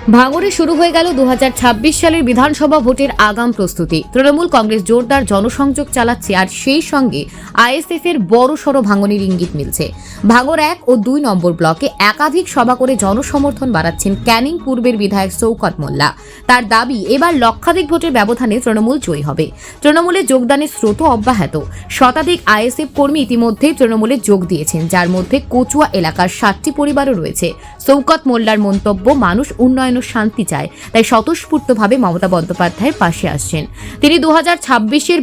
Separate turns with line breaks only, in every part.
ভাঙড়ে শুরু হয়ে গেল দু হাজার ছাব্বিশ সালের বিধানসভা ভোটের আগাম প্রস্তুতি। তৃণমূল কংগ্রেস জোরদার জনসংযোগ চালাচ্ছে আর সেই সঙ্গে আইএসএফ এর বড় সড় ভাঙনের ইঙ্গিত মিলছে। ভাঙড় এক ও দুই নম্বর ব্লকে একাধিক সভা করে জনসমর্থন বাড়াচ্ছেন ক্যানিং পূর্বের বিধায়ক সৌকত মোল্লা। তার দাবি, এবার লক্ষাধিক ভোটের ব্যবধানে তৃণমূল জয়ী হবে। তৃণমূলে যোগদানের স্রোত অব্যাহত। শতাধিক আইএসএফ কর্মী ইতিমধ্যেই তৃণমূলে যোগ দিয়েছেন, যার মধ্যে কচুয়া এলাকার সাতটি পরিবারও রয়েছে। সৌকত মোল্লার মন্তব্য, মানুষ উন্নয়ন ও শান্তি চায়, তাই স্বতঃস্ফূর্তভাবে মমতা বন্দ্যোপাধ্যায়ের পাশে আসছেন। তিনি দু হাজার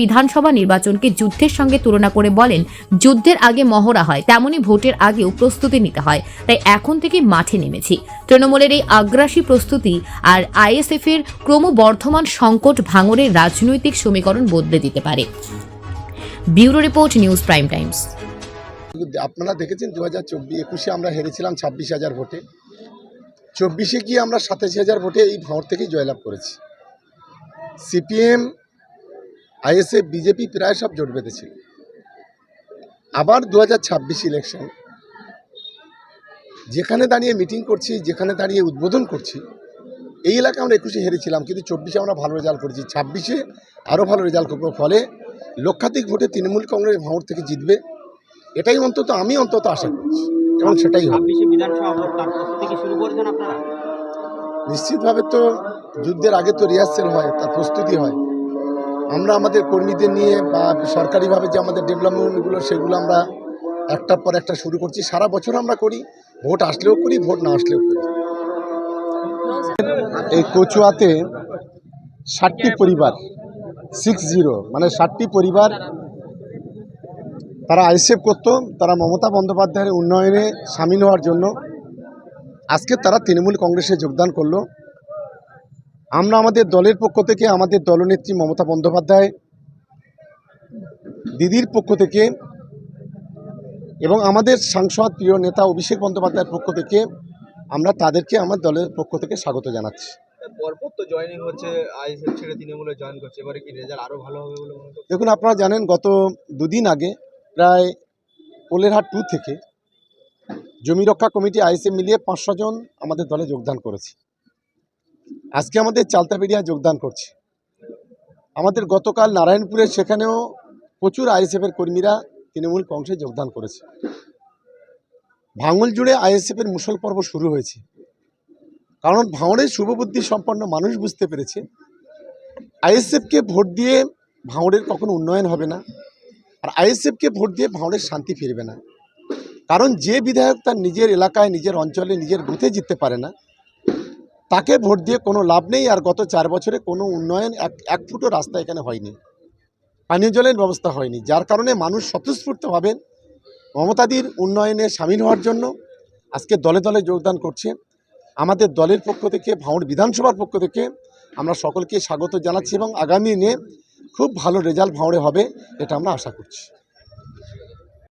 বিধানসভা নির্বাচনকে যুদ্ধের সঙ্গে তুলনা করে বলেন, যুদ্ধের আগে মহড়া হয়, তেমনি ভোটের আগেও প্রস্তুতি নিতে হয়, তাই এখন থেকে মাঠে নেমেছি। তৃণমূলের এই আগ্রাসী প্রস্তুতি আর আইএসএফ এর ক্রমবর্ধমান সংকট ভাঙরের রাজনৈতিক সমীকরণ বদলে দিতে পারে। Bureau report, news prime times.
আপনারা দেখেছেন দু হাজার চব্বিশ একুশে আমরা হেরেছিলাম ছাব্বিশ হাজার ভোটে। চব্বিশে গিয়ে আমরা সাতাশি হাজার ভোটে এই ভাঁড় থেকেই জয়লাভ করেছি। সিপিএম, আইএসএফ, বিজেপি প্রায় সব জোট বেঁধেছিল। আবার দু হাজার ছাব্বিশ ইলেকশন যেখানে দাঁড়িয়ে মিটিং করছি, যেখানে দাঁড়িয়ে উদ্বোধন করছি, এই এলাকায় আমরা একুশে হেরেছিলাম, কিন্তু চব্বিশে আমরা ভালো রেজাল্ট করেছি। ছাব্বিশে আরও ভালো রেজাল্ট করব, ফলে লক্ষাধিক ভোটে তৃণমূল কংগ্রেস ভাঁড় থেকে জিতবে। এটাই অন্তত আমি অন্তত আশা করছি। এবং সেটাই হবে।
ছাব্বিশে বিধানসভা ভোট তার প্রস্তুতি কি শুরু করেছেন আপনারা?
নিশ্চিতভাবে তো যুদ্ধের আগে তো রিহার্সেল হয় তার প্রস্তুতি হয়। আমরা আমাদের কর্মীদের নিয়ে বা সরকারিভাবে যে আমাদের ডেভেলপমেন্টগুলো সেগুলো আমরা একটার পর একটা শুরু করছি। সারা বছর আমরা করি ভোট আসলেও করি ভোট না আসলেও করি। এই কচুয়াতে ষাটটি পরিবার সিক্স জিরো মানে ষাটটি পরিবার তারা আইসেফ করতো তারা মমতা বন্দ্যোপাধ্যায়ের উন্নয়নে সামিল হওয়ার জন্য। আজকে তারা তৃণমূল কংগ্রেসে যোগদান করল। আমরা আমাদের দলের পক্ষ থেকে আমাদের দলনেত্রী মমতা বন্দ্যোপাধ্যায় দিদির পক্ষ থেকে এবং আমাদের সাংসদ প্রিয় নেতা অভিষেক বন্দ্যোপাধ্যায়ের পক্ষ থেকে আমরা তাদেরকে আমার দলের পক্ষ থেকে স্বাগত জানাচ্ছি। দেখুন আপনারা জানেন গত দুদিন আগে প্রায় পোলেরহাট টু থেকে জমি রক্ষা কমিটি আইসে মিলিয়ে পাঁচশো জন আমাদের দলে যোগদান করেছে। আজকে আমাদের চালতাবেড়িয়া যোগদান করছে। আমাদের গতকাল নারায়ণপুরে সেখানেও প্রচুর আইএসএফের কর্মীরা তৃণমূল কংগ্রেসে যোগদান করেছে। ভাঙল জুড়ে আইএসএফের মুসল পর্ব শুরু হয়েছে। কারণ ভাঙড়ের শুভবুদ্ধি সম্পন্ন মানুষ বুঝতে পেরেছে, আইএসএফকে ভোট দিয়ে ভাঙড়ের কখনো উন্নয়ন হবে না। আর আইএসএফকে ভোট দিয়ে ভাঙড়ের শান্তি ফিরবে না। কারণ যে বিধায়ক তার নিজের এলাকায়, নিজের অঞ্চলে, নিজের বুথে জিততে পারে না, তাকে ভোট দিয়ে কোনো লাভ নেই আর গত চার বছরে কোনো উন্নয়ন এক এক ফুটো রাস্তা এখানে হয়নি। পানীয় জলের ব্যবস্থা হয়নি, যার কারণে মানুষ স্বতঃস্ফূর্তভাবে মমতাদির উন্নয়নে সামিল হওয়ার জন্য। আজকে দলে দলে যোগদান করছে। আমাদের দলের পক্ষ থেকে ভাঙড় বিধানসভার পক্ষ থেকে আমরা সকলকে স্বাগত জানাচ্ছি এবং আগামী দিনে খুব ভালো রেজাল্ট ভাঁড়ে হবে এটা আমরা আশা করছি।